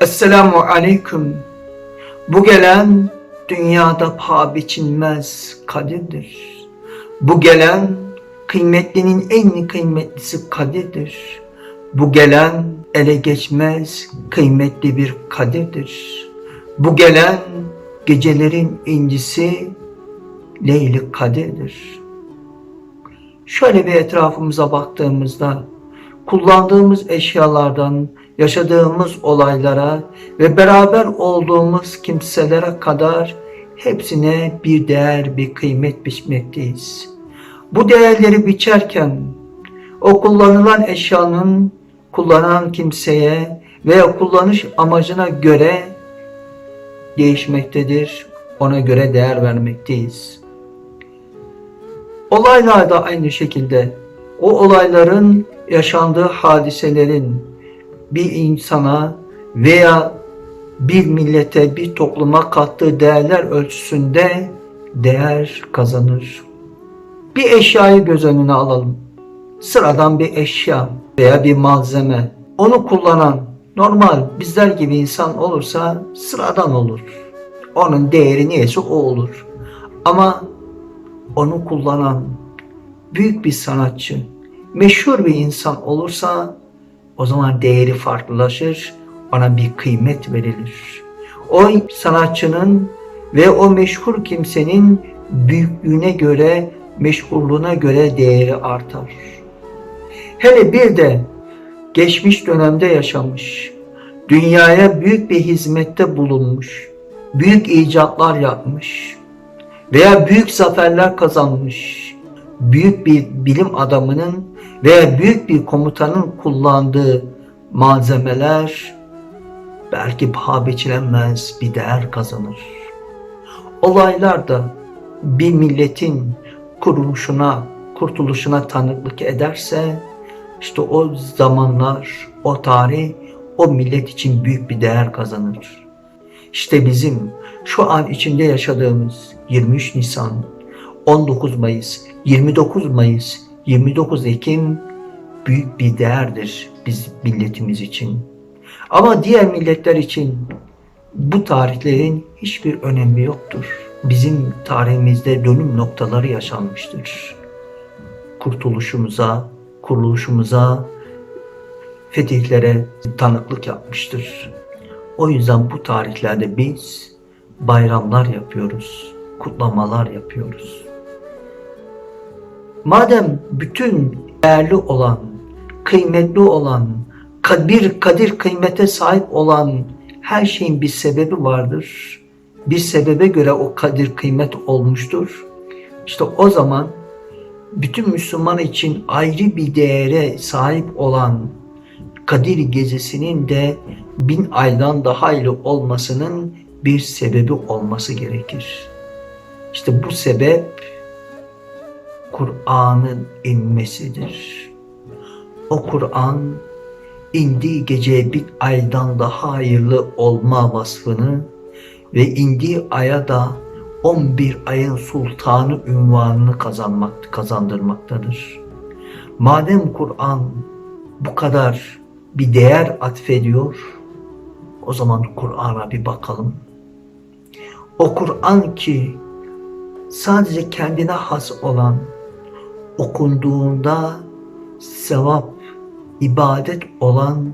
Esselamu Aleyküm. Bu gelen dünyada paha biçilmez kadirdir. Bu gelen kıymetlinin en kıymetlisi kadirdir. Bu gelen ele geçmez kıymetli bir kadirdir. Bu gelen gecelerin incisi Leyli Kadir'dir. Şöyle bir etrafımıza baktığımızda kullandığımız eşyalardan yaşadığımız olaylara ve beraber olduğumuz kimselere kadar hepsine bir değer, bir kıymet biçmekteyiz. Bu değerleri biçerken o kullanılan eşyanın kullanan kimseye veya kullanış amacına göre değişmektedir. Ona göre değer vermekteyiz. Olaylar da aynı şekilde o olayların yaşandığı hadiselerin bir insana veya bir millete, bir topluma kattığı değerler ölçüsünde değer kazanır. Bir eşyayı göz önüne alalım. Sıradan bir eşya veya bir malzeme. Onu kullanan normal bizler gibi insan olursa sıradan olur. Onun değeri neyse o olur. Ama onu kullanan büyük bir sanatçı, meşhur bir insan olursa o zaman değeri farklılaşır, ona bir kıymet verilir. O sanatçının ve o meşhur kimsenin büyüklüğüne göre, meşhurluğuna göre değeri artar. Hele bir de geçmiş dönemde yaşamış, dünyaya büyük bir hizmette bulunmuş, büyük icatlar yapmış veya büyük zaferler kazanmış, büyük bir bilim adamının veya büyük bir komutanın kullandığı malzemeler belki paha biçilemez bir değer kazanır. Olaylar da bir milletin kuruluşuna, kurtuluşuna tanıklık ederse işte o zamanlar, o tarih o millet için büyük bir değer kazanır. İşte bizim şu an içinde yaşadığımız 23 Nisan, 19 Mayıs, 29 Mayıs, 29 Ekim büyük bir değerdir biz milletimiz için. Ama diğer milletler için bu tarihlerin hiçbir önemi yoktur. Bizim tarihimizde dönüm noktaları yaşanmıştır. Kurtuluşumuza, kuruluşumuza, fetihlere tanıklık yapmıştır. O yüzden bu tarihlerde biz bayramlar yapıyoruz, kutlamalar yapıyoruz. Madem bütün değerli olan, kıymetli olan, bir kadir kıymete sahip olan her şeyin bir sebebi vardır. Bir sebebe göre o kadir kıymet olmuştur. İşte o zaman bütün Müslüman için ayrı bir değere sahip olan Kadir gecesinin de bin aydan daha hayırlı olmasının bir sebebi olması gerekir. İşte bu sebep Kur'an'ın inmesidir. O Kur'an indiği gece bir aydan daha hayırlı olma vasfını ve indiği aya da 11 ayın sultanı ünvanını kazanmak, kazandırmaktadır. Madem Kur'an bu kadar bir değer atfediyor, o zaman Kur'an'a bir bakalım. O Kur'an ki sadece kendine has olan, okunduğunda sevap, ibadet olan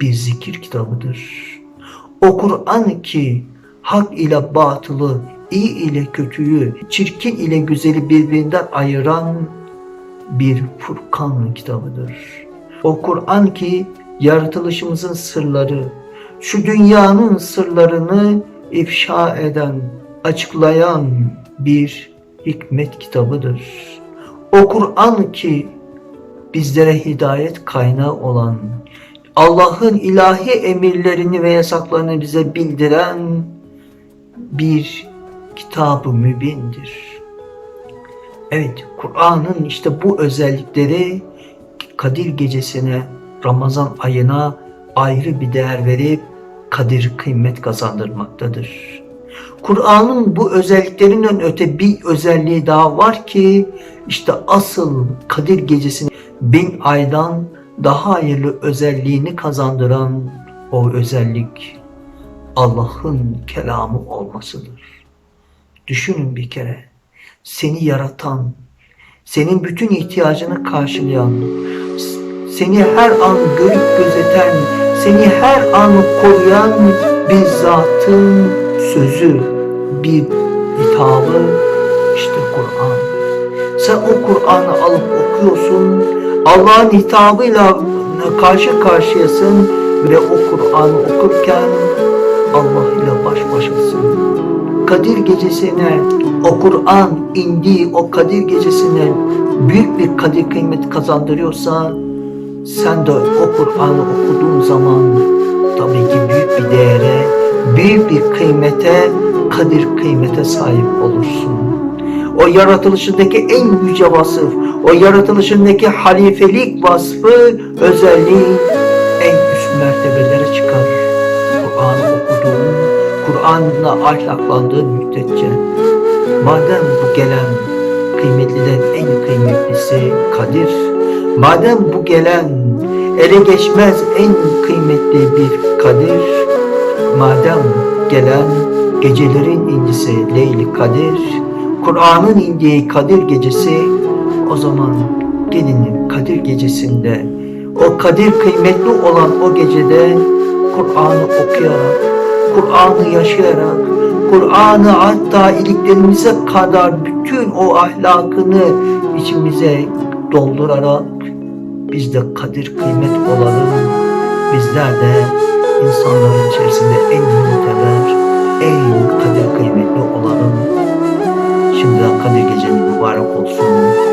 bir zikir kitabıdır. O Kur'an ki hak ile batılı, iyi ile kötüyü, çirkin ile güzeli birbirinden ayıran bir Furkan kitabıdır. O Kur'an ki yaratılışımızın sırları, şu dünyanın sırlarını ifşa eden, açıklayan bir hikmet kitabıdır. O Kur'an ki bizlere hidayet kaynağı olan, Allah'ın ilahi emirlerini ve yasaklarını bize bildiren bir kitabı mübindir. Evet, Kur'an'ın işte bu özellikleri Kadir gecesine, Ramazan ayına ayrı bir değer verip kadir kıymet kazandırmaktadır. Kur'an'ın bu özelliklerinden öte bir özelliği daha var ki işte asıl Kadir gecesini bin aydan daha hayırlı özelliğini kazandıran o özellik Allah'ın kelamı olmasıdır. Düşünün bir kere. Seni yaratan, senin bütün ihtiyacını karşılayan, seni her an görüp gözeten, seni her an koruyan bir zatın sözü, bir hitabı işte Kur'an. Sen o Kur'an'ı alıp okuyorsun, Allah'ın hitabıyla karşı karşıyasın ve o Kur'an'ı okurken Allah ile baş başasın. Kadir gecesine o Kur'an indiği o Kadir gecesine büyük bir kadir kıymet kazandırıyorsa sen de o Kur'an'ı okuduğun zaman tabii ki büyük bir değere, büyük bir kıymete, kadir kıymete sahip olursun. O yaratılışındaki en yüce vasıf, o yaratılışındaki halifelik vasfı, özelliği en üst mertebelere çıkar. Kur'an'ı okuduğun, Kur'an'la ahlaklandığın müddetçe. Madem bu gelen kıymetliden en kıymetlisi Kadir, madem bu gelen ele geçmez en kıymetli bir Kadir, madem gelen gecelerin incisi Leyli Kadir, Kur'an'ın indiği Kadir gecesi, o zaman gelin Kadir gecesinde, o Kadir kıymetli olan o gecede Kur'an'ı okuyarak, Kur'an'ı yaşayarak, Kur'an'ı hatta iliklerimize kadar bütün o ahlakını içimize doldurarak biz de kadir kıymet olalım. Bizler de insanların kadir geceniz mübarek olsun.